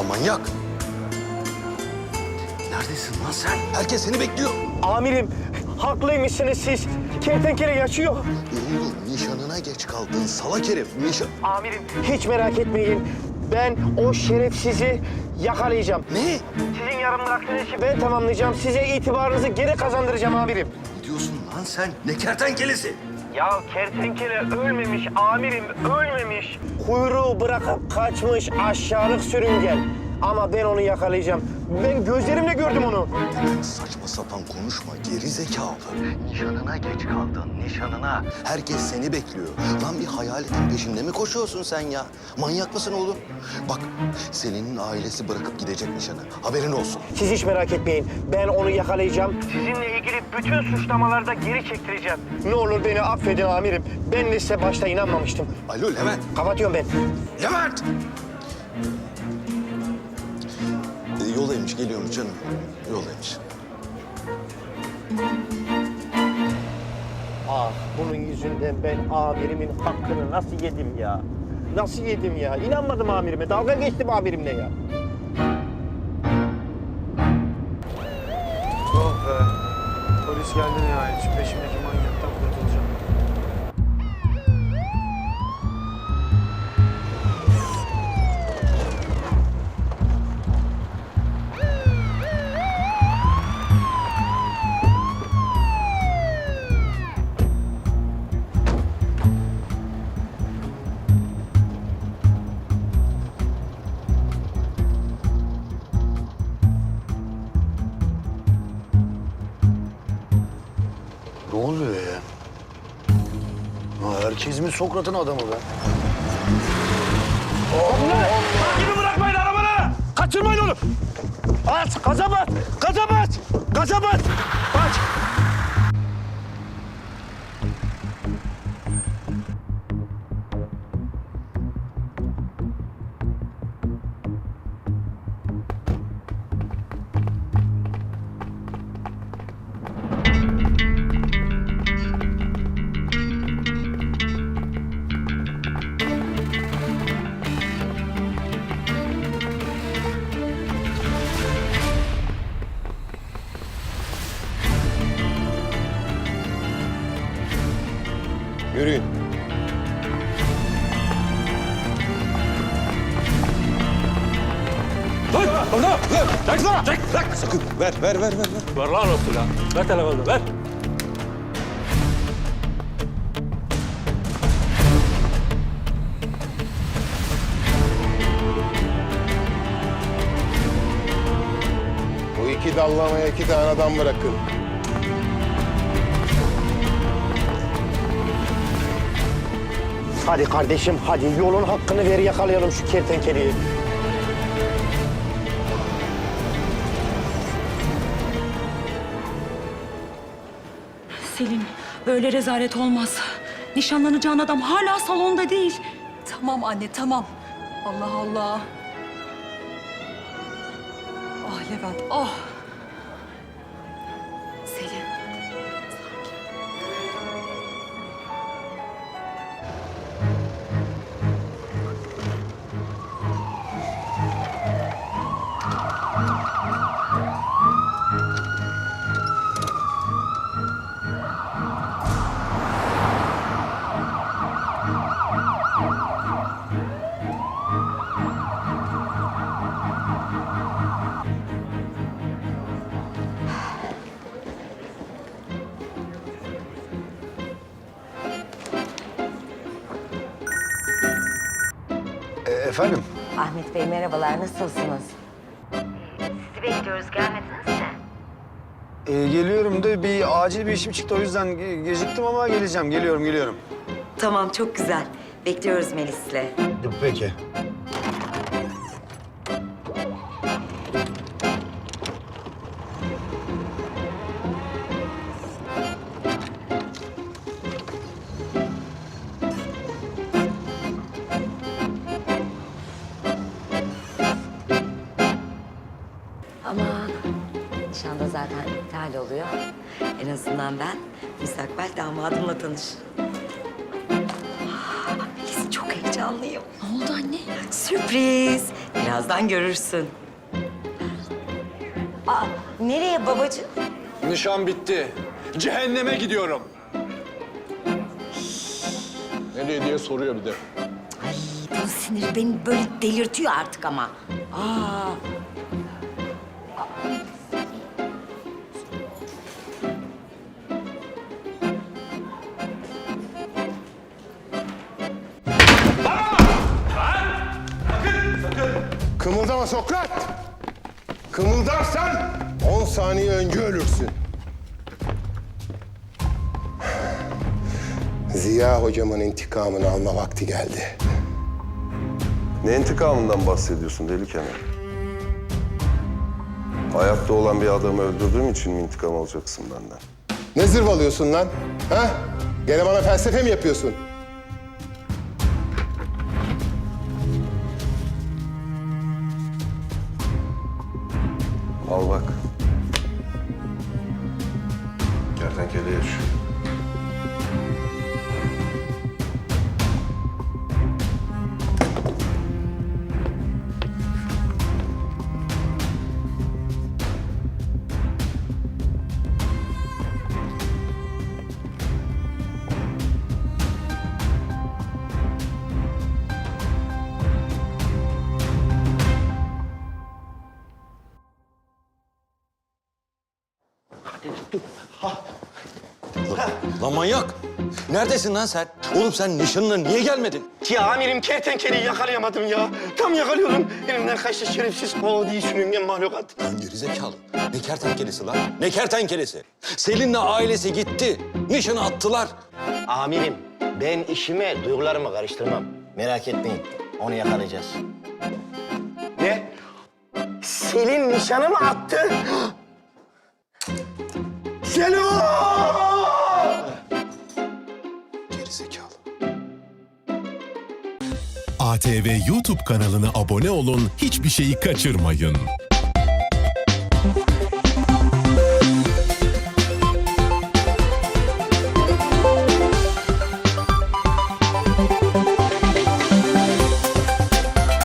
Lan manyak. Neredesin lan sen? Herkes seni bekliyor. Amirim haklıymışsınız siz. Kertenkele yaşıyor. Oğlum nişanına geç kaldın salak herif. Nişan... Amirim hiç merak etmeyin. Ben o şerefsizi yakalayacağım. Ne? Sizin yarım bıraktığınız işi ben tamamlayacağım. Size itibarınızı geri kazandıracağım amirim. Ne diyorsun lan sen? Ne kertenkelesi? Ya kertenkele ölmemiş amirim, ölmemiş. Kuyruğu bırakıp kaçmış aşağılık sürüngen. Ama ben onu yakalayacağım. Ben gözlerimle gördüm onu. Saçma sapan konuşma geri zekalı. Nişanına geç kaldın nişanına. Herkes seni bekliyor. Lan bir hayaletin peşinde mi koşuyorsun sen ya? Manyak mısın oğlum? Bak Selin'in ailesi bırakıp gidecek nişanı. Haberin olsun. Siz hiç merak etmeyin. Ben onu yakalayacağım. Sizinle ilgili bütün suçlamaları da geri çektireceğim. Ne olur beni affedin amirim. Ben de size başta inanmamıştım. Alo Levent. Kapatıyorum ben. Levent! Yoldaymış, geliyormuş canım. Yoldaymış. Ah bunun yüzünden ben amirimin hakkını nasıl yedim ya? Nasıl yedim ya? İnanmadım amirime. Dalga geçtim amirimle ya. Oh be. Polis geldi nihayet. Şu peşimdeki manyaktan Ne oluyor ya? Ha, herkes mi Sokrat'ın adamı be? Takibi bırakmayın arabanı! Kaçırmayın onu! At! Gaza bas! Gaza bas! Gaza bas! Aç! Yürüyün. Sakın ver, ver, ver, ver. ver. Ver lan o silahı. Ver telefonu ver. Bu iki dallamaya iki tane adam bırakın. Hadi kardeşim hadi yolun hakkını ver yakalayalım şu kertenkeleyi. Selin, böyle rezalet olmaz. Nişanlanacağın adam hala salonda değil. Tamam anne tamam. Allah Allah. Ah Levent ah. Efendim? Ahmet Bey merhabalar, nasılsınız? Sizi bekliyoruz, gelmediniz mi? E, geliyorum da bir acil bir işim çıktı o yüzden ge- geciktim ama geleceğim. Geliyorum, geliyorum. Tamam, çok güzel. Bekliyoruz Melis'le. Peki. Zaten iptal oluyor. En azından ben müstakbel damadımla tanış. Ah, Melis çok heyecanlı. heyecanlıyım. Ne oldu anne? Sürpriz. Birazdan görürsün. Aa, nereye babacığım? Nişan bitti. Cehenneme gidiyorum. Nereye diye soruyor bir de. Bu sinir beni böyle delirtiyor artık ama. Aa, Kımıldama Sokrat! Kımıldarsan 10 saniye önce ölürsün. Ziya hocamın intikamını alma vakti geldi. Ne intikamından bahsediyorsun deli Kemal? Hayatta olan bir adamı öldürdüğüm için mi intikam alacaksın benden? Ne zırvalıyorsun lan? Ha? Gene bana felsefe mi yapıyorsun? Kertenkele yaşıyor. Lan manyak. Neredesin lan sen? Oğlum sen nişanına niye gelmedin? Ya amirim kertenkeleyi yakalayamadım ya. Tam yakalıyordum. Elimden kaçtı şerefsiz değil sürüngen mahlukat. Lan gerizekalı. Ne kertenkelesi lan? Ne kertenkelesi? Selin'le ailesi gitti. Nişanı attılar. Amirim ben işime duygularımı karıştırmam. Merak etmeyin onu yakalayacağız. Ne? Selin nişanı mı attı? Selin! Gerizekalı. ATV YouTube kanalına abone olun, hiçbir şeyi kaçırmayın.